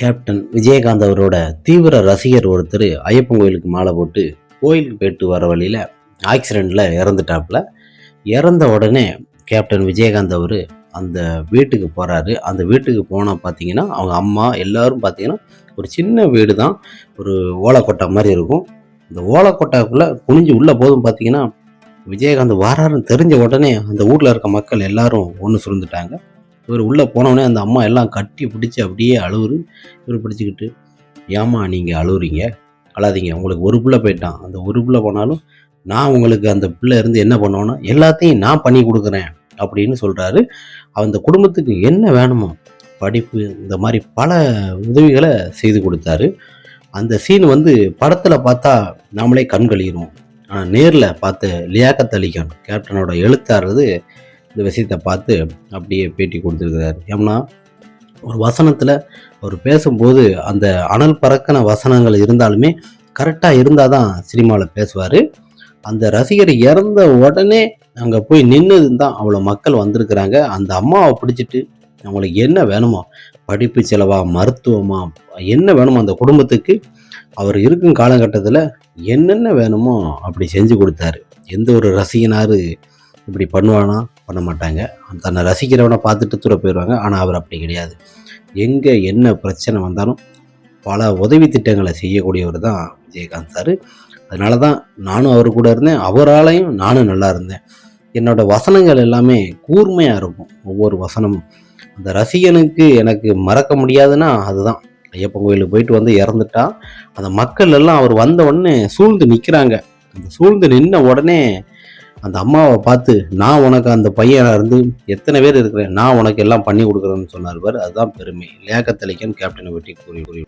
Captain Vijayakanth அவரோட தீவிர ரசிகர் ஒருத்தர் ஐயப்பன் கோயிலுக்கு மாலை போட்டு கோயிலுக்கு போயிட்டு வர வழியில் ஆக்சிடெண்ட்டில் இறந்துட்டாப்புல. இறந்த உடனே கேப்டன் விஜயகாந்த் அவர் அந்த வீட்டுக்கு போகிறாரு அந்த வீட்டுக்கு போனால் பார்த்தீங்கன்னா அவங்க அம்மா எல்லோரும் பார்த்தீங்கன்னா ஒரு சின்ன வீடு தான் ஒரு ஓலக்கொட்டை மாதிரி இருக்கும். இந்த ஓலைக்கொட்டாக்குள்ளே குனிஞ்சு உள்ளே போதும் பார்த்தீங்கன்னா விஜயகாந்த் வராருன்னு தெரிஞ்ச உடனே அந்த ஊரில் இருக்க மக்கள் எல்லாரும் ஒன்று சுருந்துட்டாங்க. இவர் உள்ளே போனவுடனே அந்த அம்மா எல்லாம் கட்டி பிடிச்சி அப்படியே அழுவுரு இவர் பிடிச்சிக்கிட்டு ஏம்மா நீங்கள் அழுவுறீங்க? அழாதீங்க. உங்களுக்கு ஒரு பிள்ளை போயிட்டான். அந்த ஒரு பிள்ளை போனாலும் நான் உங்களுக்கு அந்த பிள்ளை இருந்து என்ன பண்ணுவேன்னா எல்லாத்தையும் நான் பண்ணி கொடுக்குறேன் அப்படின்னு சொல்கிறாரு அந்த குடும்பத்துக்கு என்ன வேணுமோ படிப்பு இந்த மாதிரி பல உதவிகளை செய்து கொடுத்தாரு. அந்த சீன் வந்து படத்தில் பார்த்தா நாமளே கண் ஆனால் நேரில் பார்த்த லியாக்கத் அலிகான் கேப்டனோட எழுத்தாடுறது இந்த விஷயத்தை பார்த்து அப்படியே பேட்டி கொடுத்துருக்கிறார். ஏம்னா ஒரு வசனத்தில் அவர் பேசும்போது அந்த அனல் பறக்கின வசனங்கள் இருந்தாலுமே கரெக்டாக இருந்தால் தான் சினிமாவில் பேசுவார். அந்த ரசிகர் இறந்த உடனே அங்கே போய் நின்றுதுன்னு தான் அவ்வளோ மக்கள் வந்திருக்கிறாங்க. அந்த அம்மாவை பிடிச்சிட்டு அவங்களுக்கு என்ன வேணுமோ படிப்பு செலவா மருத்துவமா என்ன வேணுமோ அந்த குடும்பத்துக்கு அவர் இருக்கும் காலகட்டத்தில் என்னென்ன வேணுமோ அப்படி செஞ்சு கொடுத்தாரு. எந்த ஒரு ரசிகனாரு இப்படி பண்ணுவானா? பண்ண மாட்டாங்க. தன்னை ரசிக்கிறவனை பார்த்துட்டு தூர போயிடுவாங்க. ஆனால் அவர் அப்படி கிடையாது. எங்கே என்ன பிரச்சனை வந்தாலும் பல உதவி திட்டங்களை செய்யக்கூடியவர் தான் விஜயகாந்த் சார். அதனால தான் நானும் அவர் கூட இருந்தேன். அவராலையும் நானும் நல்லா இருந்தேன். என்னோட வசனங்கள் எல்லாமே கூர்மையாக இருக்கும். ஒவ்வொரு வசனமும். அந்த ரசிகனுக்கு எனக்கு மறக்க முடியாதுன்னா அதுதான். ஐயப்பன் கோயிலுக்கு போயிட்டு வந்து இறந்துட்டா அந்த மக்கள் எல்லாம் அவர் வந்த உடனே சூழ்ந்து நிற்கிறாங்க அந்த சூழ்ந்து நின்ன உடனே அந்த அம்மாவை பார்த்து நான் உனக்கு அந்த பையனாக இருந்து எத்தனை பேர் இருக்கிறேன்? நான் உனக்கு எல்லாம் பண்ணி கொடுக்குறேன்னு சொன்னார் அதுதான் பெருமை. லியாக்கத்தலிக்கன் கேப்டனை பற்றி கூறி கூறி